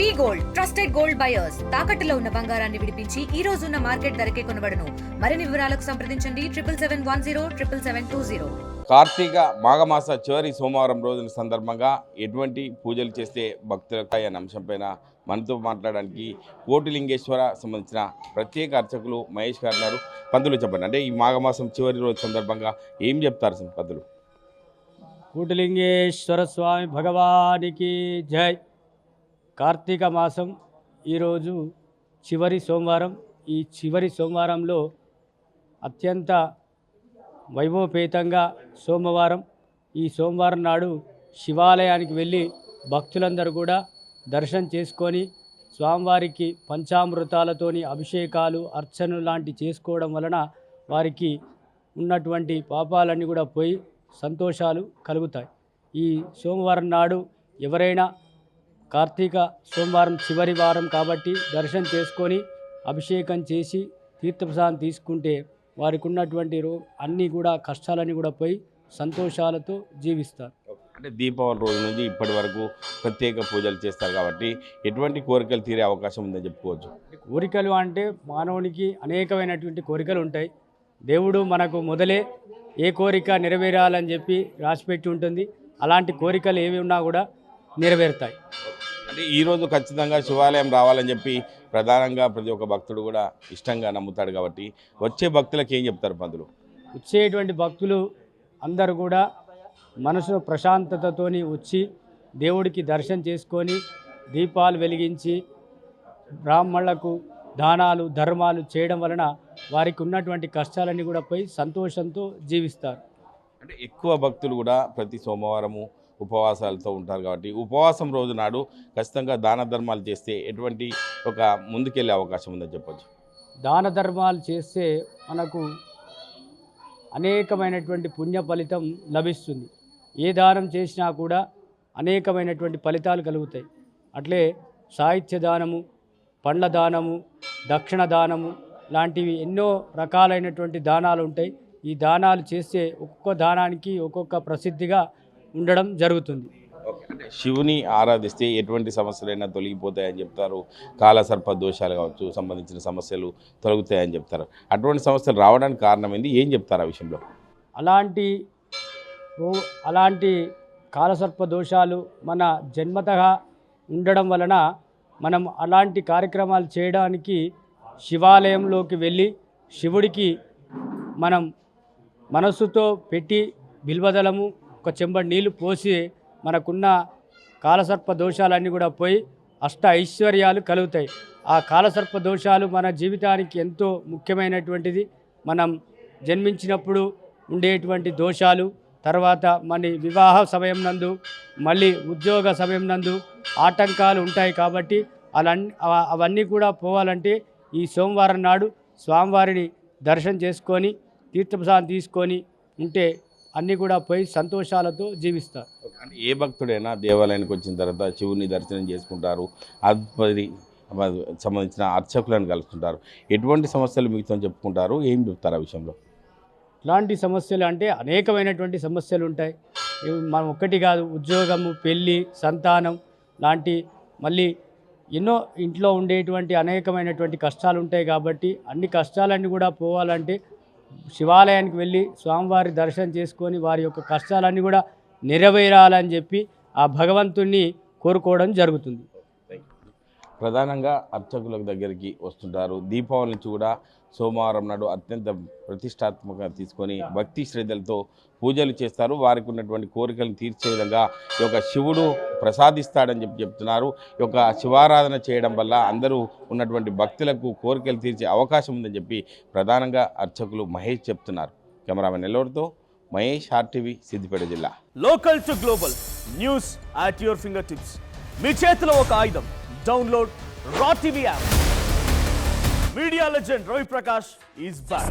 V gold trusted gold buyers. తాకట్టులో ఉన్న బంగారాన్ని విడిపించి ఈ రోజు ఉన్న మార్కెట్ ధరకే కొనబడను. మరిన్ని వివరాలకు సంప్రదించండి. Triple seven one zero triple seven two zero. Karthika మాఘమాస చివరి సోమవారం రోజుల సందర్భంగా ఎటువంటి పూజలు చేస్తే భక్తులకు అనే అంశంపైన మనతో మాట్లాడడానికి కోటిలింగేశ్వర సంబంధించిన ప్రత్యేక అర్చకులు మహేష్ గారు ఉన్నారు. పంతులు చెప్పండి. అంటే ఈ మాఘమాసం చివరి రోజు సందర్భంగా ఏం చెప్తారు సార్ పంతులు కూటలింగేశ్వర స్వామి భగవానికి జై. కార్తీక మాసం ఈరోజు చివరి సోమవారం. ఈ చివరి సోమవారంలో అత్యంత వైభవపేతంగా సోమవారం. ఈ సోమవారం నాడు శివాలయానికి వెళ్ళి భక్తులందరూ కూడా దర్శనం చేసుకొని స్వామివారికి పంచామృతాలతోని అభిషేకాలు అర్చనలు లాంటి చేసుకోవడం వలన వారికి ఉన్నటువంటి పాపాలన్నీ కూడా పోయి సంతోషాలు కలుగుతాయి. ఈ సోమవారం నాడు ఎవరైనా కార్తీక సోమవారం చివరి వారం కాబట్టి దర్శనం చేసుకొని అభిషేకం చేసి తీర్థప్రసాదం తీసుకుంటే వారికి ఉన్నటువంటి రో అన్నీ కూడా కష్టాలన్నీ కూడా పోయి సంతోషాలతో జీవిస్తారు. అంటే దీపావళి రోజు నుంచి ఇప్పటి వరకు ప్రత్యేక పూజలు చేస్తారు కాబట్టి ఎటువంటి కోరికలు తీరే అవకాశం ఉందని చెప్పుకోవచ్చు. కోరికలు అంటే మానవునికి అనేకమైనటువంటి కోరికలు ఉంటాయి. దేవుడు మనకు మొదలే ఏ కోరిక నెరవేరాలని చెప్పి రాసిపెట్టి ఉంటుంది. అలాంటి కోరికలు ఏవి ఉన్నా కూడా నెరవేరుతాయి. అంటే ఈ రోజు ఖచ్చితంగా శివాలయం రావాలని చెప్పి ప్రధానంగా ప్రతి ఒక్క భక్తుడు కూడా ఇష్టంగా నమ్ముతాడు కాబట్టి వచ్చే భక్తులకు ఏం చెప్తారు పంతులు? వచ్చేటువంటి భక్తులు అందరూ కూడా మనసు ప్రశాంతతతోని వచ్చి దేవుడికి దర్శనం చేసుకొని దీపాలు వెలిగించి బ్రాహ్మణులకు దానాలు ధర్మాలు చేయడం వలన వారికి ఉన్నటువంటి కష్టాలన్నీ కూడా పోయి సంతోషంతో జీవిస్తారు. అంటే ఎక్కువ భక్తులు కూడా ప్రతి సోమవారము ఉపవాసాలతో ఉంటారు కాబట్టి ఉపవాసం రోజు నాడు ఖచ్చితంగా దాన ధర్మాలు చేస్తే ఎటువంటి ఒక ముందుకెళ్ళే అవకాశం ఉందని చెప్పొచ్చు. దాన ధర్మాలు చేస్తే మనకు అనేకమైనటువంటి పుణ్య ఫలితం లభిస్తుంది. ఏ దానం చేసినా కూడా అనేకమైనటువంటి ఫలితాలు కలుగుతాయి. అట్లే సాహిత్య దానము పండ్ల దానము దక్షిణ దానము లాంటివి ఎన్నో రకాలైనటువంటి దానాలు ఉంటాయి. ఈ దానాలు చేస్తే ఒక్కొక్క దానానికి ఒక్కొక్క ప్రసిద్ధిగా ఉండడం జరుగుతుంది. శివుని ఆరాధిస్తే ఎటువంటి సమస్యలైనా తొలగిపోతాయని చెప్తారు. కాలసర్ప దోషాలు కావచ్చు సంబంధించిన సమస్యలు తొలగుతాయని చెప్తారు. అటువంటి సమస్యలు రావడానికి కారణం ఏంది? ఏం చెప్తారు ఆ విషయంలో? అలాంటి అలాంటి కాలసర్ప దోషాలు మన జన్మతగా ఉండడం వలన మనం అలాంటి కార్యక్రమాలు చేయడానికి శివాలయంలోకి వెళ్ళి శివుడికి మనం మనస్సుతో పెట్టి బిల్వదలము ఒక చెంబడి నీళ్ళు పోసి మనకున్న కాలసర్ప దోషాలన్నీ కూడా పోయి అష్ట ఐశ్వర్యాలు కలుగుతాయి. ఆ కాలసర్ప దోషాలు మన జీవితానికి ఎంతో ముఖ్యమైనటువంటిది. మనం జన్మించినప్పుడు ఉండేటువంటి దోషాలు తర్వాత మన వివాహ సమయం నందు మళ్ళీ ఉద్యోగ సమయం నందు ఆటంకాలు ఉంటాయి కాబట్టి అలాన్ని అవన్నీ కూడా పోవాలంటే ఈ సోమవారం నాడు స్వామివారిని దర్శనం చేసుకొని తీర్థప్రసాదం తీసుకొని ఉంటే అన్నీ కూడా పోయి సంతోషాలతో జీవిస్తారు. అంటే ఏ భక్తుడైనా దేవాలయానికి వచ్చిన తర్వాత శివుని దర్శనం చేసుకుంటారు అద్భుతి సంబంధించిన అర్చకులను కలుస్తుంటారు ఎటువంటి సమస్యలు మీతో చెప్పుకుంటారు? ఏం చెప్తారు ఆ విషయంలో? ఇలాంటి సమస్యలు అంటే అనేకమైనటువంటి సమస్యలు ఉంటాయి. మనం ఒక్కటి కాదు ఉద్యోగము పెళ్ళి సంతానం లాంటి మళ్ళీ ఎన్నో ఇంట్లో ఉండేటువంటి అనేకమైనటువంటి కష్టాలు ఉంటాయి కాబట్టి అన్ని కష్టాలన్నీ కూడా పోవాలంటే శివాలయానికి వెళ్ళి స్వామివారి దర్శనం చేసుకొని వారి యొక్క కష్టాలన్నీ కూడా నెరవేరాలని చెప్పి ఆ భగవంతుణ్ణి కోరుకోవడం జరుగుతుంది. ప్రధానంగా అర్చకుల దగ్గరికి వస్తుంటారు. దీపావళి నుంచి కూడా సోమవారం నాడు అత్యంత ప్రతిష్టాత్మకంగా తీసుకొని భక్తి శ్రద్ధలతో పూజలు చేస్తారు. వారికి ఉన్నటువంటి కోరికలను తీర్చే విధంగా ఈ యొక్క శివుడు ప్రసాదిస్తాడని చెప్పి చెప్తున్నారు. ఈ యొక్క శివారాధన చేయడం వల్ల అందరూ ఉన్నటువంటి భక్తులకు కోరికలు తీర్చే అవకాశం ఉందని చెప్పి ప్రధానంగా అర్చకులు మహేష్ చెప్తున్నారు. కెమెరామెన్ నెల్లూరుతో మహేష్ ఆర్టీవీ సిద్దిపేట జిల్లా. Local to global news at your finger tips మీ చేతిలో ఒక ఆయుధం. Download Raw TV app. Media legend Ravi Prakash is back.